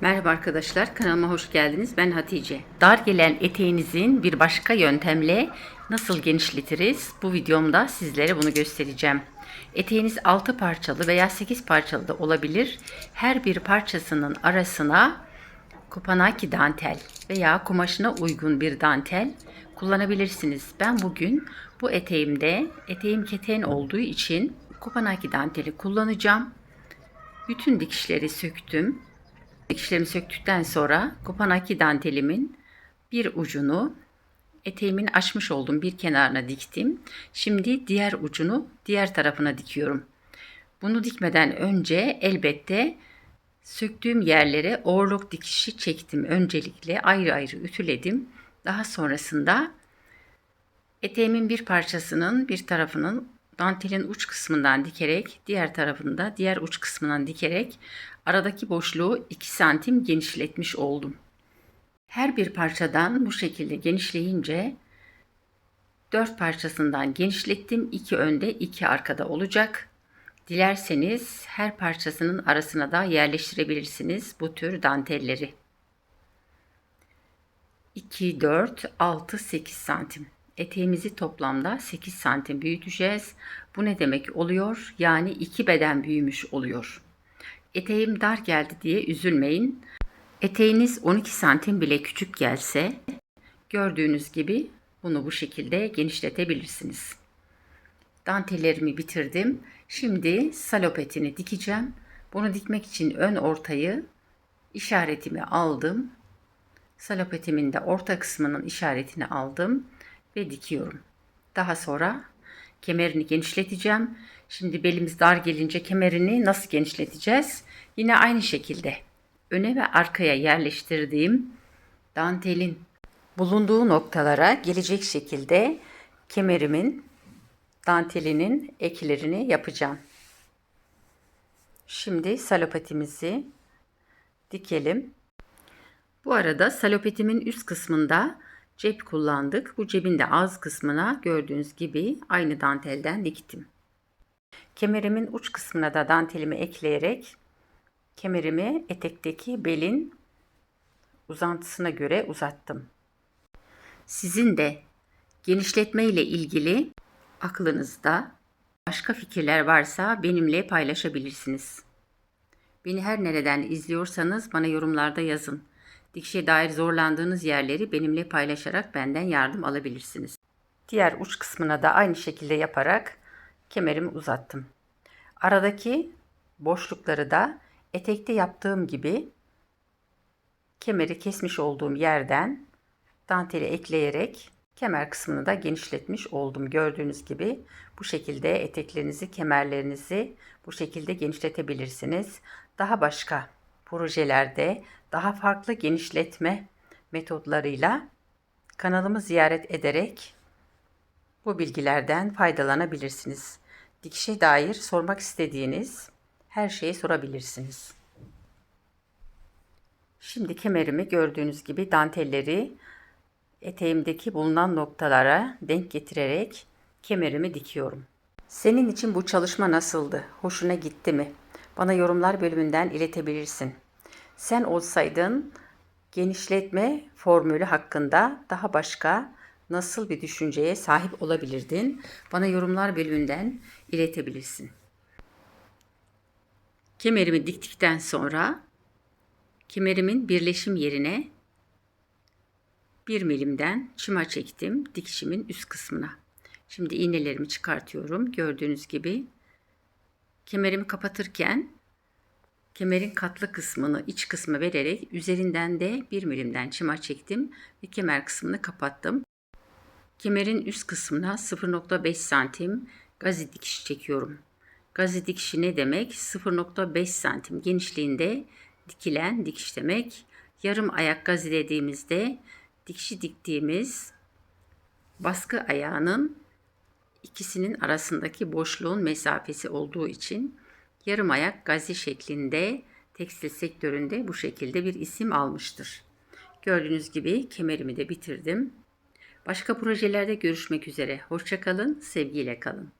Merhaba arkadaşlar, kanalıma hoş geldiniz. Ben Hatice. Dar gelen eteğinizin bir başka yöntemle nasıl genişletiriz? Bu videomda sizlere bunu göstereceğim. Eteğiniz 6 parçalı veya 8 parçalı da olabilir. Her bir parçasının arasına Kopanaki dantel veya kumaşına uygun bir dantel kullanabilirsiniz. Ben bugün bu eteğimde eteğim keten olduğu için Kopanaki danteli kullanacağım. Bütün dikişleri söktüm. Dikişlerimi söktükten sonra Kopanaki dantelimin bir ucunu eteğimin açmış olduğum bir kenarına diktim. Şimdi diğer ucunu diğer tarafına dikiyorum. Bunu dikmeden önce elbette söktüğüm yerlere overlock dikişi çektim. Öncelikle ayrı ayrı ütüledim. Daha sonrasında eteğimin bir parçasının bir tarafının dantelin uç kısmından dikerek diğer tarafında diğer uç kısmından dikerek aradaki boşluğu 2 santim genişletmiş oldum. Her bir parçadan bu şekilde genişleyince 4 parçasından genişlettim. 2 önde 2 arkada olacak. Dilerseniz her parçasının arasına da yerleştirebilirsiniz bu tür dantelleri. 2, 4, 6, 8 santim. Eteğimizi toplamda 8 santim büyüteceğiz. Bu ne demek oluyor? Yani 2 beden büyümüş oluyor. Eteğim dar geldi diye üzülmeyin. Eteğiniz 12 santim bile küçük gelse gördüğünüz gibi bunu bu şekilde genişletebilirsiniz. Dantellerimi bitirdim. Şimdi salopetini dikeceğim. Bunu dikmek için ön ortayı işaretimi aldım. Salopetimin de orta kısmının işaretini aldım ve dikiyorum. Daha sonra kemerini genişleteceğim. Şimdi belimiz dar gelince kemerini nasıl genişleteceğiz? Yine aynı şekilde öne ve arkaya yerleştirdiğim dantelin bulunduğu noktalara gelecek şekilde kemerimin dantelinin eklerini yapacağım. Şimdi salopetimizi dikelim. Bu arada salopetimin üst kısmında cep kullandık. Bu cebin de ağız kısmına gördüğünüz gibi aynı dantelden diktim. Kemerimin uç kısmına da dantelimi ekleyerek kemerimi etekteki belin uzantısına göre uzattım. Sizin de genişletme ile ilgili aklınızda başka fikirler varsa benimle paylaşabilirsiniz. Beni her nereden izliyorsanız bana yorumlarda yazın. Dikişe dair zorlandığınız yerleri benimle paylaşarak benden yardım alabilirsiniz. Diğer uç kısmına da aynı şekilde yaparak kemerimi uzattım. Aradaki boşlukları da etekte yaptığım gibi kemeri kesmiş olduğum yerden danteli ekleyerek kemer kısmını da genişletmiş oldum. Gördüğünüz gibi bu şekilde eteklerinizi, kemerlerinizi bu şekilde genişletebilirsiniz. Daha başka projelerde daha farklı genişletme metotlarıyla kanalımı ziyaret ederek bu bilgilerden faydalanabilirsiniz. Dikişe dair sormak istediğiniz her şeyi sorabilirsiniz. Şimdi kemerimi gördüğünüz gibi dantelleri eteğimdeki bulunan noktalara denk getirerek kemerimi dikiyorum. Senin için bu çalışma nasıldı? Hoşuna gitti mi? Bana yorumlar bölümünden iletebilirsin. Sen olsaydın genişletme formülü hakkında daha başka nasıl bir düşünceye sahip olabilirdin? Bana yorumlar bölümünden iletebilirsin. Kemerimi diktikten sonra kemerimin birleşim yerine 1 milimden çıma çektim dikişimin üst kısmına. Şimdi iğnelerimi çıkartıyorum. Gördüğünüz gibi kemerimi kapatırken kemerin katlı kısmını iç kısmı vererek üzerinden de 1 milimden çıma çektim ve kemer kısmını kapattım. Kemerin üst kısmına 0.5 santim gazi dikiş çekiyorum. Gazi dikişi ne demek? 0.5 santim genişliğinde dikilen dikiş demek. Yarım ayak gazi dediğimizde dikişi diktiğimiz baskı ayağının ikisinin arasındaki boşluğun mesafesi olduğu için yarım ayak gazi şeklinde tekstil sektöründe bu şekilde bir isim almıştır. Gördüğünüz gibi kemerimi de bitirdim. Başka projelerde görüşmek üzere. Hoşçakalın, sevgiyle kalın.